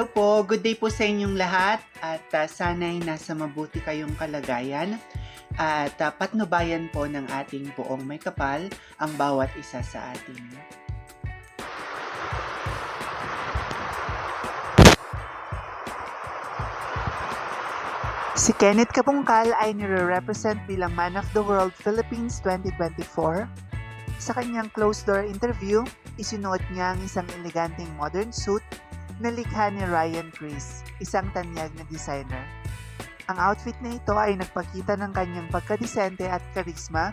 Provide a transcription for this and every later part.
So, good day po sa inyong lahat at uh, sana'y nasa mabuti kayong kalagayan at uh, patnubayan po ng ating buong may kapal ang bawat isa sa atin. Si Kenneth Kapungkal ay nire-represent bilang Man of the World Philippines 2024. Sa kanyang closed-door interview, isinuot niya ang isang eleganteng modern suit na likha ni Ryan Chris, isang tanyag na designer. Ang outfit na ito ay nagpakita ng kanyang pagkadisente at karisma,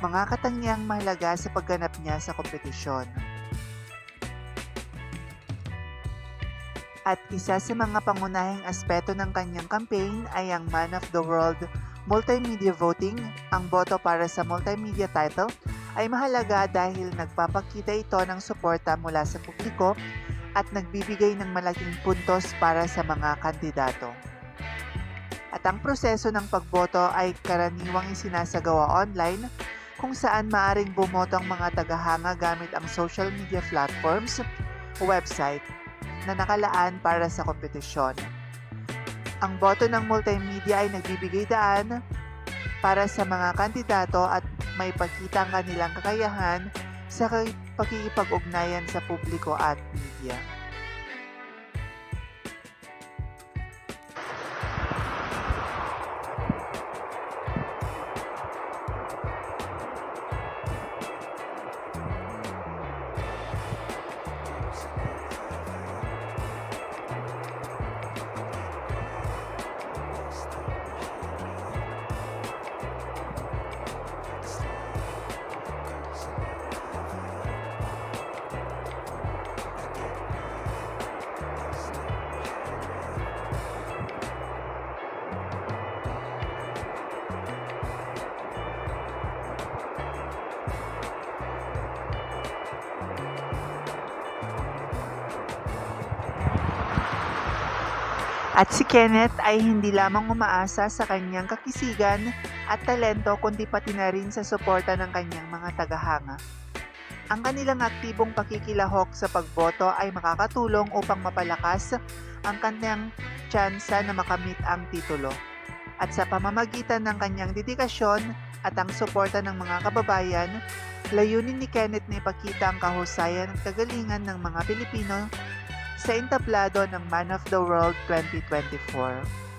mga katangyang mahalaga sa pagganap niya sa kompetisyon. At isa sa mga pangunahing aspeto ng kanyang campaign ay ang Man of the World Multimedia Voting. Ang boto para sa multimedia title ay mahalaga dahil nagpapakita ito ng suporta mula sa publiko at nagbibigay ng malaking puntos para sa mga kandidato. At ang proseso ng pagboto ay karaniwang isinasagawa online kung saan maaring bumoto ang mga tagahanga gamit ang social media platforms, website, na nakalaan para sa kompetisyon. Ang boto ng multimedia ay nagbibigay daan para sa mga kandidato at may pagkita ang kanilang kakayahan sa pakikipag-ugnayan sa publiko at media. At si Kenneth ay hindi lamang umaasa sa kanyang kakisigan at talento kundi pati na rin sa suporta ng kanyang mga tagahanga. Ang kanilang aktibong pakikilahok sa pagboto ay makakatulong upang mapalakas ang kanyang tsansa na makamit ang titulo. At sa pamamagitan ng kanyang dedikasyon at ang suporta ng mga kababayan, layunin ni Kenneth na ipakita ang kahusayan at kagalingan ng mga Pilipino sa entablado ng Man of the World 2024.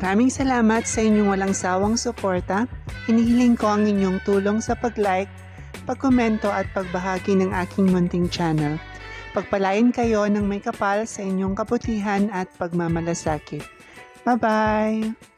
Maraming salamat sa inyong walang sawang suporta. Hinihiling ko ang inyong tulong sa pag-like, pagkomento at pagbahagi ng aking munting channel. Pagpalain kayo ng may kapal sa inyong kabutihan at pagmamalasakit. Bye-bye!